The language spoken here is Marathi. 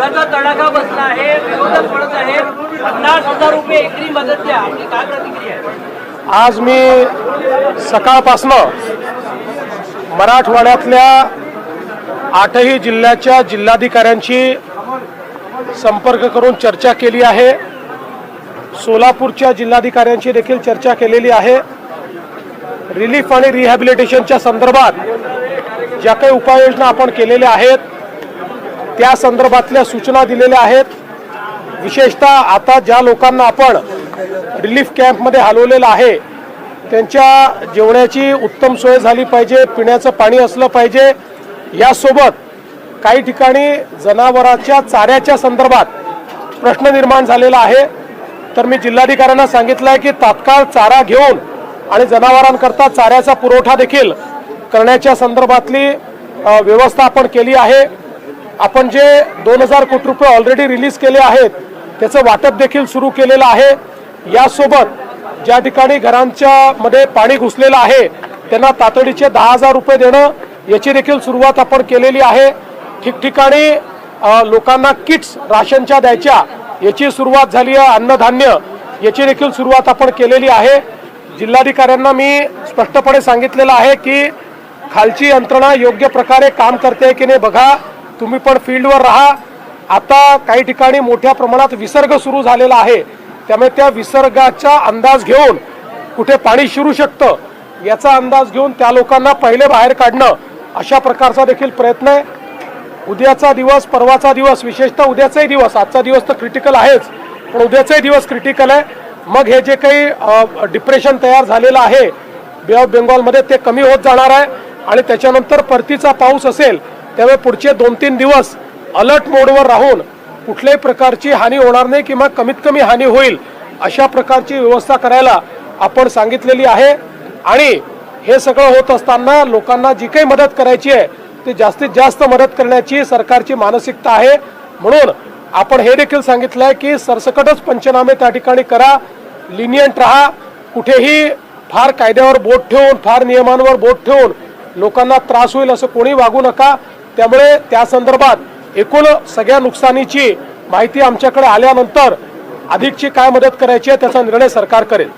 पुराचा तडाखा बसला आहे विरोधक पडत आहे. पन्नास हजार रुपये एकरी मदत द्या. आपली काय प्रतिक्रिया आहे? आज मी सकाळपासनं मराठवाड्यातल्या आठही जिल्ह्याच्या जिल्हाधिकाऱ्यांशी संपर्क करून चर्चा केली आहे. सोलापूरच्या जिल्हाधिकाऱ्यांशी देखील चर्चा केलेली आहे. रिलीफ आणि रिहॅबिलिटेशनच्या संदर्भात ज्या काही उपाययोजना आपण केलेल्या आहेत त्या संदर्भातल्या सूचना दिलेल्या आहेत. विशेषतः आता ज्या लोकांना आपण रिलीफ कॅम्पमध्ये हलवलेलं आहे त्यांच्या जेवणाची उत्तम सोय झाली पाहिजे पिण्याचं पाणी असलं पाहिजे. यासोबत काही ठिकाणी जनावरांच्या चाऱ्याच्या संदर्भात प्रश्न निर्माण झालेला आहे. तर मी जिल्हाधिकाऱ्यांना सांगितलं आहे की तात्काळ चारा घेऊन आणि जनावरांकरता चाऱ्याचा पुरवठा देखील करण्याच्या संदर्भातली व्यवस्था आपण केली आहे. आपण जे दोन हजार कोटी रुपये ऑलरेडी रिलीज केले आहेत त्याचं वाटप देखील सुरू केलेलं आहे. यासोबत ज्या ठिकाणी घरांच्या मध्ये पाणी घुसलेलं आहे त्यांना तातडीचे दहा हजार रुपये देणं याची देखील सुरुवात आपण केलेली आहे. ठिकठिकाणी लोकांना किट्स राशनच्या द्यायच्या याची सुरुवात झाली आहे अन्नधान्य याची देखील सुरुवात आपण केलेली आहे. जिल्हाधिकाऱ्यांना मी स्पष्टपणे सांगितलेलं आहे की खालची यंत्रणा योग्य प्रकारे काम करते की नाही बघा. तुम्ही पण फील्डवर राहा. आता काही ठिकाणी मोठ्या प्रमाणात विसर्ग सुरू झालेला आहे. त्यामुळे त्या विसर्गाचा अंदाज घेऊन कुठे पाणी शिरू शकतं याचा अंदाज घेऊन त्या लोकांना पहिले बाहेर काढणं अशा प्रकारचा देखील प्रयत्न आहे. उद्याचा दिवस परवाचा दिवस विशेषतः उद्याचाही दिवस आजचा दिवस तर क्रिटिकल आहेच पण उद्याचाही दिवस क्रिटिकल आहे. मग हे जे काही डिप्रेशन तयार झालेलं आहे बे ऑफ बेंगॉलमध्ये ते कमी होत जाणार आहे. आणि त्याच्यानंतर परतीचा पाऊस असेल त्यामुळे पुढचे दोन तीन दिवस अलर्ट मोडवर राहून कुठल्याही प्रकारची हानी होणार नाही किंवा कमीत कमी हानी होईल अशा प्रकारची व्यवस्था करायला आपण सांगितलेली आहे. आणि हे सगळं होत असताना लोकांना जी काही मदत करायची आहे ती जास्तीत जास्त मदत करण्याची सरकारची मानसिकता आहे. म्हणून आपण हे देखील सांगितलं आहे की सरसकटच पंचनामे त्या ठिकाणी करा लिनियंट राहा. कुठेही फार कायद्यावर बोट ठेवून फार नियमांवर बोट ठेवून लोकांना त्रास होईल असं कोणी वागू नका. त्यामुळे त्या संदर्भात एकूण सगळ्या नुकसानीची माहिती आमच्याकडे आल्यानंतर अधिकची काय मदत करायची आहे त्याचा निर्णय सरकार करेल.